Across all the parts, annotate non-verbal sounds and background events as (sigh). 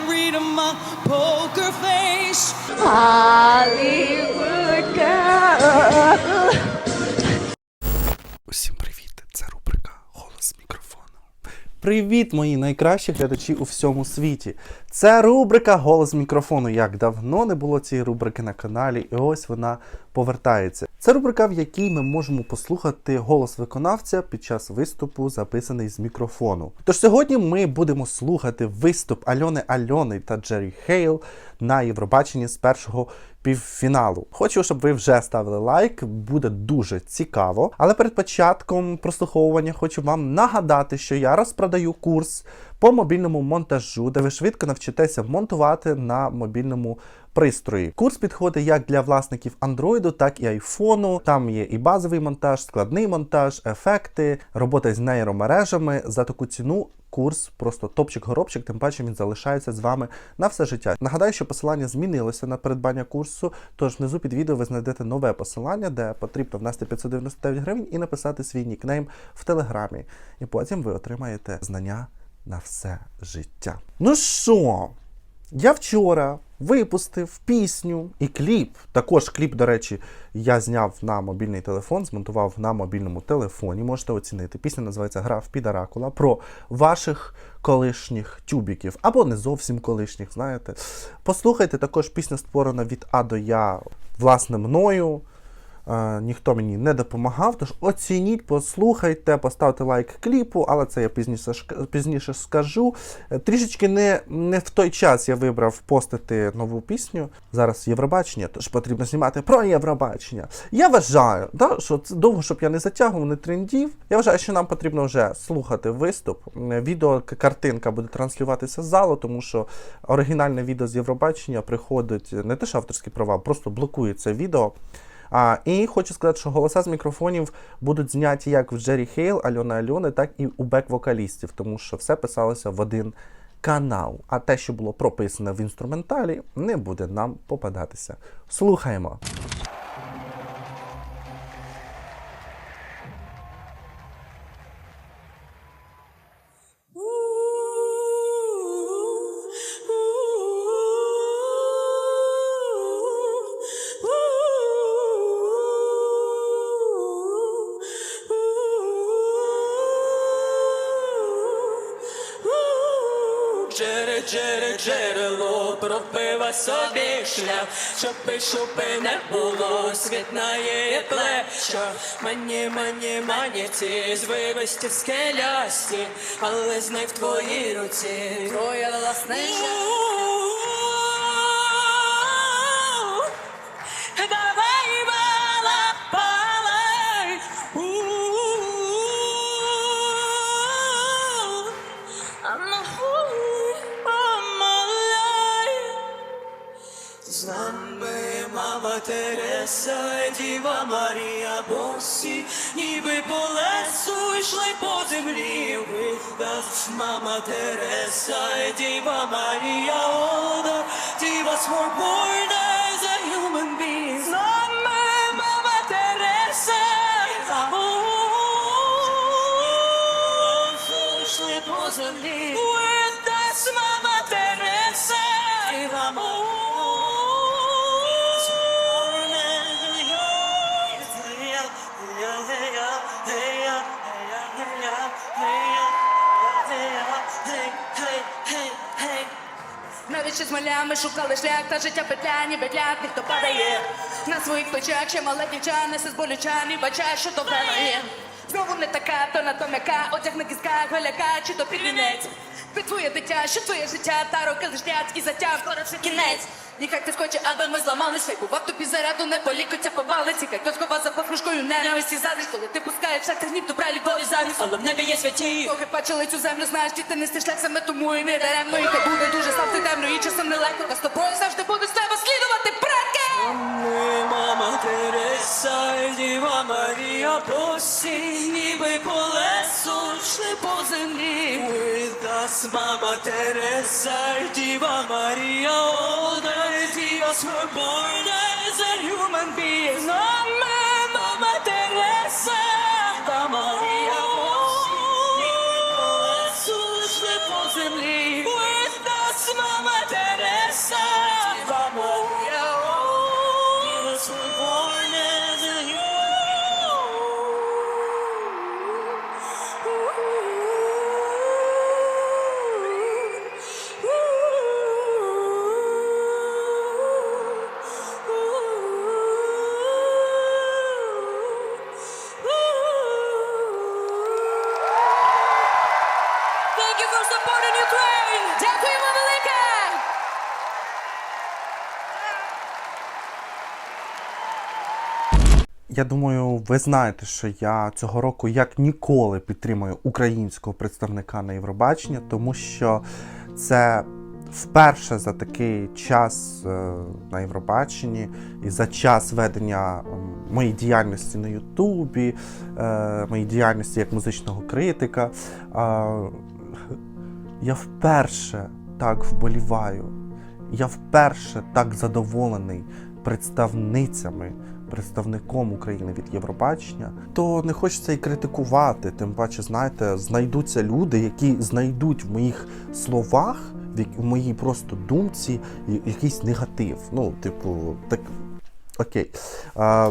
can't read my poker face. Hollywood girl. Привіт, мої найкращі глядачі у всьому світі. Це рубрика Голос мікрофону. Як давно не було цієї рубрики на каналі, і ось вона повертається. Це рубрика, в якій ми можемо послухати голос виконавця під час виступу, записаний з мікрофону. Тож сьогодні ми будемо слухати виступ Альони Альони та Джері Хейл на Євробаченні з першого півфіналу. Хочу, щоб ви вже ставили лайк, буде дуже цікаво. Але перед початком прослуховування хочу вам нагадати, що я розпродаю курс по мобільному монтажу, де ви швидко навчитеся монтувати на мобільному пристрої. Курс підходить як для власників Android, так і iPhone. Там є і базовий монтаж, складний монтаж, ефекти, робота з нейромережами. За таку ціну курс просто топчик-горобчик, тим паче він залишається з вами на все життя. Нагадаю, що посилання змінилося на придбання курсу, тож внизу під відео ви знайдете нове посилання, де потрібно внести 599 гривень і написати свій нікнейм в телеграмі. І потім ви отримаєте знання на все життя. Ну що, я вчора випустив пісню і кліп. Також кліп, до речі, я зняв на мобільний телефон, змонтував на мобільному телефоні. Можете оцінити. Пісня називається Гра в підаракула про ваших колишніх тюбіків або не зовсім колишніх, знаєте. Послухайте, також пісня створена від А до Я власне мною. Е, ніхто мені не допомагав. Тож оцініть, послухайте, поставте лайк кліпу, але це я пізніше пізніше скажу. Е, Трішечки не, не в той час я вибрав постити нову пісню. Зараз Євробачення, тож потрібно знімати про Євробачення. Я вважаю, да, що довго, щоб я не затягував, не трендів. Я вважаю, що нам потрібно вже слухати виступ. Відео картинка буде транслюватися з залу, тому що оригінальне відео з Євробачення приходить не те, що авторські права, просто блокує це відео. А, і хочу сказати, що голоса з мікрофонів будуть зняті як в Джері Хейл, Альона Альони, так і у бек-вокалістів, тому що все писалося в один канал. А те, що було прописане в інструменталі, не буде нам попадатися. Слухаємо. Джере, джерело, пробива собі шлях, щоби шупи не було, світ на її плечах. Мені, мені, мені ці звивисті скелясті, але з них в твоїй руці. Твоє власне I'm a fool мама Тереса, Діва Марія Босі, ніби по лесу йшли по землі. Us, мама Тереса, Діва Марія Олда, Діва were born ще з малями шукали шлях, та життя петля, ніби гляд, ніхто падає. На своїх плечах ще мале дівча, несе з болюча, і бачає, що то виграє. Знову не така, то на то м'яка, одяг на кісках, голяка, чи то під вінець. Ти твоє дитя, що твоє життя, та роки лежнять і затяг, скоро вже кінець. Ніхай ти хоче, аби ми зламалися, бував тобі заряду, не полікоться по палиці, хай хтось хова за пахрушкою ненависті завжди, коли ти пускаєш шах, гнів, добра любові завість. Але в небі є святі. Боги бачили цю землю, знаєш, ти нести шлях саме тому і не даремно, і хай буде дуже ставти та з тобою завжди будуть з тебе слідувати! Ми, мама Тереса, і Діва Марія Босі, ніби по лесу йшли по землі. With мама Тереса, і Діва Марія Олда, і Діва were born human being. З мама Тереса, та Марія Я думаю, ви знаєте, що я цього року як ніколи підтримую українського представника на Євробачення, тому що це вперше за такий час е, на Євробаченні і за час ведення моєї діяльності на Ютубі, е, моєї діяльності як музичного критика. Я вперше так вболіваю. Я вперше так задоволений представницями, представником України від Євробачення, то не хочеться і критикувати. Тим паче, знаєте, знайдуться люди, які знайдуть в моїх словах, в моїй просто думці якийсь негатив. Ну, типу, так окей. А,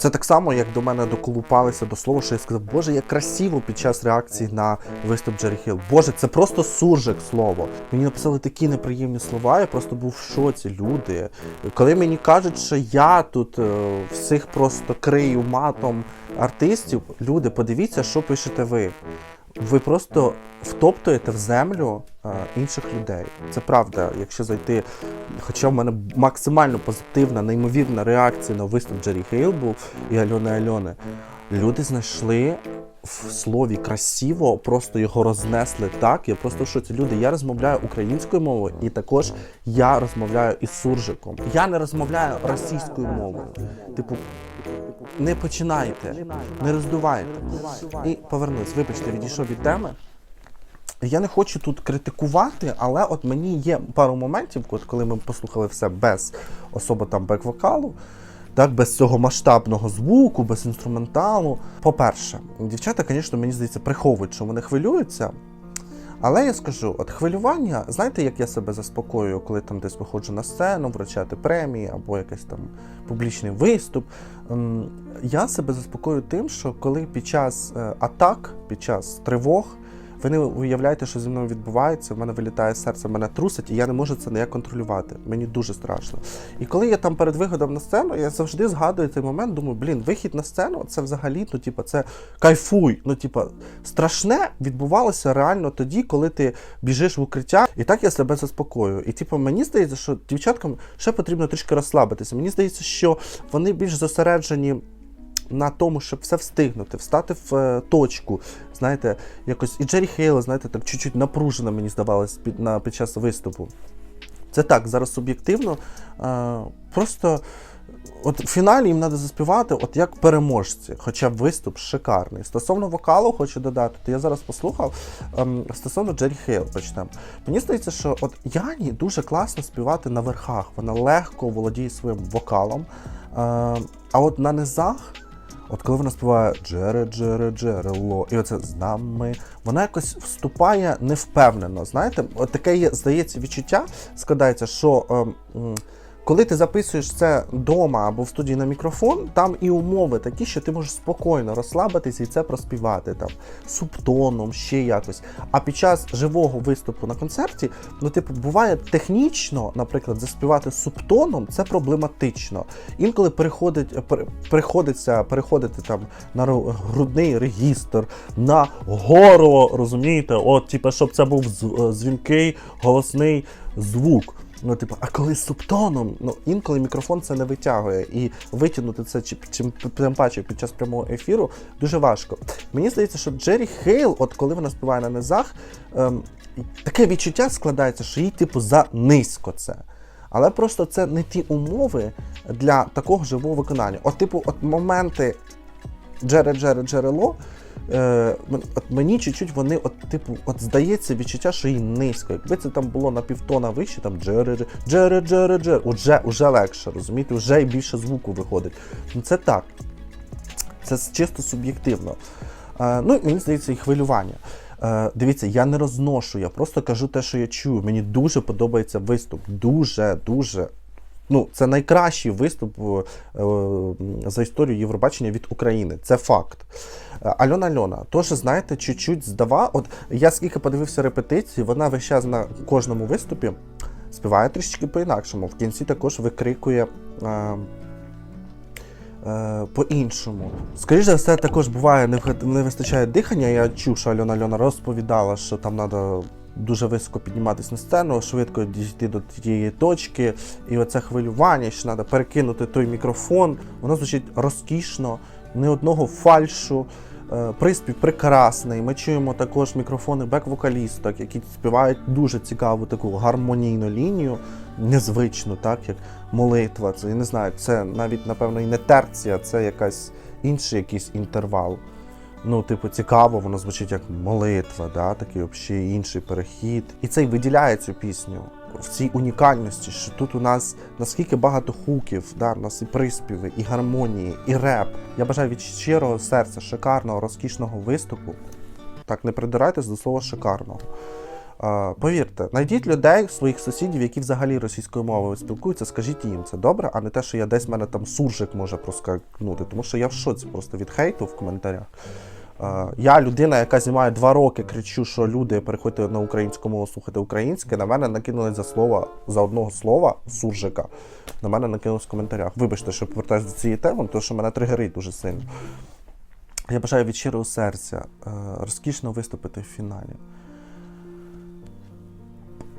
це так само, як до мене доколупалися до слова, що я сказав, Боже, як красиво під час реакції на виступ Джері Хіл. Боже, це просто суржик слово. Мені написали такі неприємні слова, я просто був в шоці, люди. Коли мені кажуть, що я тут е, всіх просто крию матом артистів, люди, подивіться, що пишете ви. Ви просто втоптуєте в землю е, інших людей. Це правда, якщо зайти. Хоча в мене максимально позитивна, неймовірна реакція на виступ Джері Хейл був і Альони Альони. Люди знайшли в слові красиво, просто його рознесли так. Я просто в шоці. Люди, я розмовляю українською мовою, і також я розмовляю із суржиком. Я не розмовляю російською мовою. Типу, не починайте, не роздувайте. І повернусь, вибачте, відійшов від теми. Я не хочу тут критикувати, але от мені є пару моментів, коли ми послухали все без особо там бек-вокалу, так, без цього масштабного звуку, без інструменталу. По-перше, дівчата, звісно, мені здається, приховують, що вони хвилюються. Але я скажу, от хвилювання, знаєте, як я себе заспокоюю, коли там десь виходжу на сцену, вручати премії або якийсь там публічний виступ. Ем, Я себе заспокоюю тим, що коли під час е, атак, під час тривог, ви не уявляєте, що зі мною відбувається, в мене вилітає серце, мене трусить, і я не можу це ніяк контролювати. Мені дуже страшно. І коли я там перед виходом на сцену, я завжди згадую цей момент, думаю, блін, вихід на сцену це взагалі, ну, типа, це кайфуй. Ну, типа, страшне відбувалося реально тоді, коли ти біжиш в укриття, і так я себе заспокоюю. І типу, мені здається, що дівчаткам ще потрібно трішки розслабитися. Мені здається, що вони більш зосереджені на тому, щоб все встигнути, встати в е, точку. Знаєте, якось і Джері Хейла, знаєте, так чуть-чуть напружена, мені здавалось, під, на, під час виступу. Це так, зараз суб'єктивно. Е, просто от в фіналі їм треба заспівати, от як переможці, хоча виступ шикарний. Стосовно вокалу, хочу додати, то я зараз послухав ем, стосовно Джері Хейл, почнемо. Мені здається, що от Яні дуже класно співати на верхах. Вона легко володіє своїм вокалом. Е, а от на низах. От коли вона співає Джере, Джере, Джерело, і оце з нами, вона якось вступає невпевнено. Знаєте, от таке є, здається, відчуття складається, що ем, коли ти записуєш це вдома або в студії на мікрофон, там і умови такі, що ти можеш спокійно розслабитися і це проспівати там субтоном, ще якось. А під час живого виступу на концерті, ну, типу, буває технічно, наприклад, заспівати субтоном це проблематично. Інколи переходить, пере- приходиться переходити там на ру- грудний регістр, на горло, розумієте? От, типу, щоб це був е, дзвінкий голосний звук. Ну, типу, а коли з субтоном, ну інколи мікрофон це не витягує, і витягнути це чи, чим тим паче під час прямого ефіру дуже важко. Мені здається, що Джері Хейл, от коли вона співає на низах, ем, таке відчуття складається, що їй, типу, за низько це. Але просто це не ті умови для такого живого виконання. От, типу, от моменти Джере Джере. Е, от мені чуть-чуть вони, от, типу, от здається відчуття, що їй низько. Якби це там було на півтона вище, там джере, джере, джере, джере, уже, уже легше, розумієте, вже й більше звуку виходить. Ну це так. Це чисто суб'єктивно. Е, ну, і мені здається, і хвилювання. Е, дивіться, я не розношу, я просто кажу те, що я чую. Мені дуже подобається виступ. Дуже, дуже. Ну, це найкращий виступ е, е, за історію Євробачення від України. Це факт. Е, Альона Альона, теж, знаєте, чуть-чуть здава. От я скільки подивився репетиції, вона весь час на кожному виступі співає трішечки по-інакшому. В кінці також викрикує. Е, по-іншому. Скоріше за все, також буває, не вистачає дихання. Я чув, що Альона Альона розповідала, що там треба дуже високо підніматися на сцену, швидко дійти до тієї точки, і оце хвилювання, що треба перекинути той мікрофон. Воно звучить розкішно, ні одного фальшу. Е, Приспів прекрасний. Ми чуємо також мікрофони бек-вокалісток, які співають дуже цікаву таку гармонійну лінію, незвичну, так як молитва. Це я не знаю, це навіть напевно і не терція, це якась інший якийсь інтервал. Ну, типу, цікаво, воно звучить як молитва, да? такий взагалі інший перехід. І це й виділяє цю пісню в цій унікальності, що тут у нас наскільки багато хуків, да? у нас і приспіви, і гармонії, і реп. Я бажаю від щирого серця, шикарного, розкішного виступу. Так, не придирайтесь до слова шикарного. Повірте, знайдіть людей, своїх сусідів, які взагалі російською мовою спілкуються, скажіть їм це добре, а не те, що я десь в мене там суржик може проскакнути, тому що я в шоці просто від хейту в коментарях. Я людина, яка знімає два роки, кричу, що люди переходьте на українську мову, слухати українське. На мене накинули за слова за одного слова суржика. На мене накинули в коментарях. Вибачте, що повертаюся до цієї теми, тому що мене тригерить дуже сильно. Я бажаю від щирого серця е, розкішно виступити в фіналі.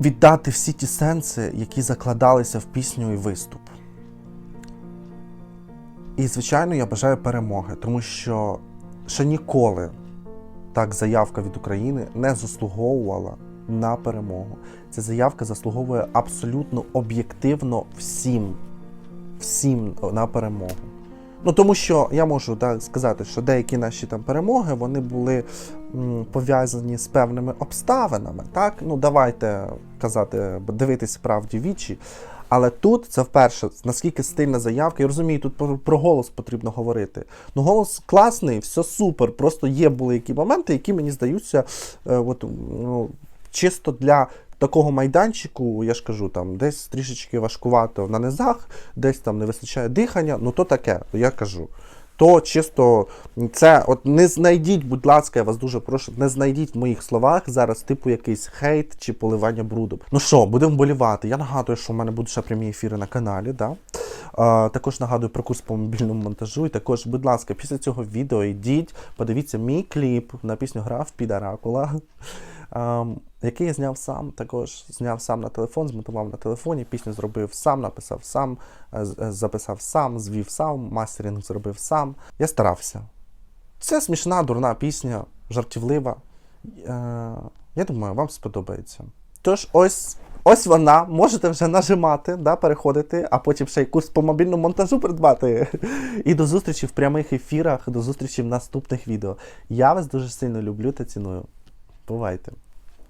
Віддати всі ті сенси, які закладалися в пісню і виступ. І, звичайно, я бажаю перемоги, тому що ще ніколи так заявка від України не заслуговувала на перемогу. Ця заявка заслуговує абсолютно об'єктивно всім, всім на перемогу. Ну тому що я можу так сказати, що деякі наші там перемоги вони були м, пов'язані з певними обставинами. Так, ну давайте казати, дивитися правді вічі. Але тут це вперше наскільки стильна заявка. Я розумію, тут про, про голос потрібно говорити. Ну, голос класний, все супер. Просто є були які моменти, які мені здаються, е, от, ну, чисто для такого майданчику, я ж кажу, там десь трішечки важкувато на низах, десь там не вистачає дихання, ну то таке, я кажу. То чисто це, от не знайдіть, будь ласка, я вас дуже прошу, не знайдіть в моїх словах зараз типу якийсь хейт чи поливання брудом. Ну що, будемо вболівати. Я нагадую, що в мене будуть ще прямі ефіри на каналі. Да? А, також нагадую про курс по мобільному монтажу. І також, будь ласка, після цього відео йдіть, подивіться мій кліп на пісню Граф Підаракула. Ем, який я зняв сам, також зняв сам на телефон, змонтував на телефоні, пісню зробив сам, написав сам, е, е, записав сам, звів сам, мастеринг зробив сам. Я старався. Це смішна, дурна пісня, жартівлива. Е, я думаю, вам сподобається. Тож, ось. Ось вона, можете вже нажимати, да, переходити, а потім ще й курс по мобільному монтажу придбати. (laughs) І до зустрічі в прямих ефірах, до зустрічі в наступних відео. Я вас дуже сильно люблю та ціную. Бувайте!